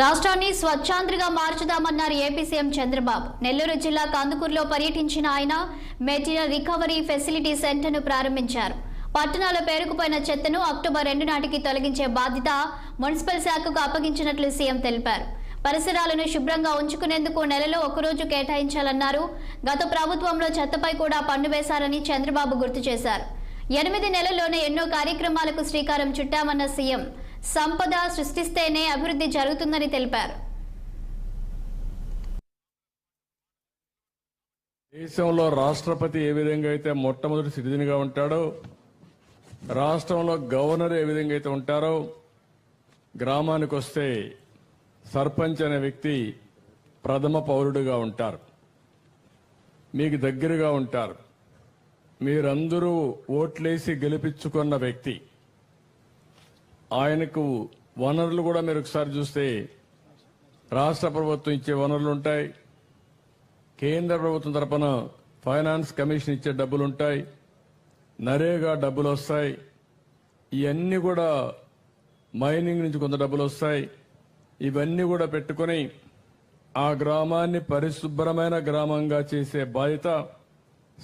రాష్ట్రాన్ని స్వచ్ఛాంధ్రగా మార్చుదామన్నారు ఏపీ సీఎం చంద్రబాబు. నెల్లూరు జిల్లా కందుకూరులో పర్యటించిన ఆయన మెటీరియల్ రికవరీ ఫెసిలిటీ సెంటర్ను ప్రారంభించారు. పట్టణాల పేరుకుపోయిన చెత్తను అక్టోబర్ రెండు నాటికి తొలగించే బాధ్యత మున్సిపల్ శాఖకు అప్పగించినట్లు సీఎం తెలిపారు. పరిసరాలను శుభ్రంగా ఉంచుకునేందుకు నెలలో ఒకరోజు కేటాయించాలన్నారు. గత ప్రభుత్వంలో చెత్తపై కూడా పన్ను వేశారని చంద్రబాబు గుర్తు చేశారు. ఎనిమిది నెలల్లోనే ఎన్నో కార్యక్రమాలకు శ్రీకారం చుట్టామన్న సీఎం సంపద సృష్టిస్తేనే అభివృద్ధి జరుగుతుందని తెలిపారు. దేశంలో రాష్ట్రపతి ఏ విధంగా అయితే మొట్టమొదటి సిటిజన్గా ఉంటాడో రాష్ట్రంలో గవర్నర్ ఏ విధంగా అయితే ఉంటారో గ్రామానికి వస్తే సర్పంచ్ అనే వ్యక్తి ప్రథమ పౌరుడిగా ఉంటారు. మీకు దగ్గరగా ఉంటారు. మీరందరూ ఓట్లేసి గెలిపించుకున్న వ్యక్తి. ఆయనకు వనరులు కూడా మీరు ఒకసారి చూస్తే రాష్ట్ర ప్రభుత్వం ఇచ్చే వనరులు ఉంటాయి. కేంద్ర ప్రభుత్వం తరపున ఫైనాన్స్ కమిషన్ ఇచ్చే డబ్బులు ఉంటాయి. నరేగా డబ్బులు వస్తాయి. ఇవన్నీ కూడా మైనింగ్ నుంచి కొంత డబ్బులు వస్తాయి. ఇవన్నీ కూడా పెట్టుకొని ఆ గ్రామాన్ని పరిశుభ్రమైన గ్రామంగా చేసే బాధ్యత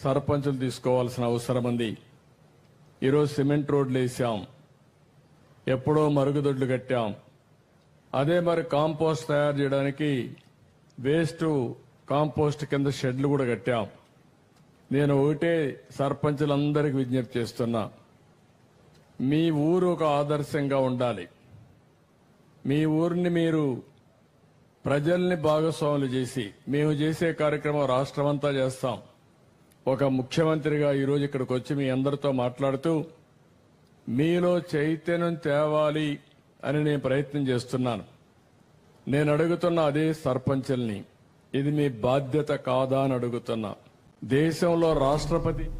సర్పంచులు తీసుకోవాల్సిన అవసరం ఉంది. ఈరోజు సిమెంట్ రోడ్లు వేసాం. ఎప్పుడో మరుగుదొడ్లు కట్టాం. అదే మరి కాంపోస్ట్ తయారు చేయడానికి వేస్ట్ కాంపోస్ట్ కింద షెడ్లు కూడా కట్టాం. నేను ఒకటే సర్పంచులందరికీ విజ్ఞప్తి చేస్తున్నా. మీ ఊరు ఒక ఆదర్శంగా ఉండాలి. మీ ఊరిని మీరు ప్రజల్ని భాగస్వాములు చేసి మేము చేసే కార్యక్రమం రాష్ట్రమంతా చేస్తాం. ఒక ముఖ్యమంత్రిగా ఈరోజు ఇక్కడికి వచ్చి మీ అందరితో మాట్లాడుతూ మీలో చైతన్యం తేవాలి అని నేను ప్రయత్నం చేస్తున్నాను. నేను అడుగుతున్న అదే సర్పంచుల్ని. ఇది మీ బాధ్యత కాదా అని అడుగుతున్నా. దేశంలో రాష్ట్రపతి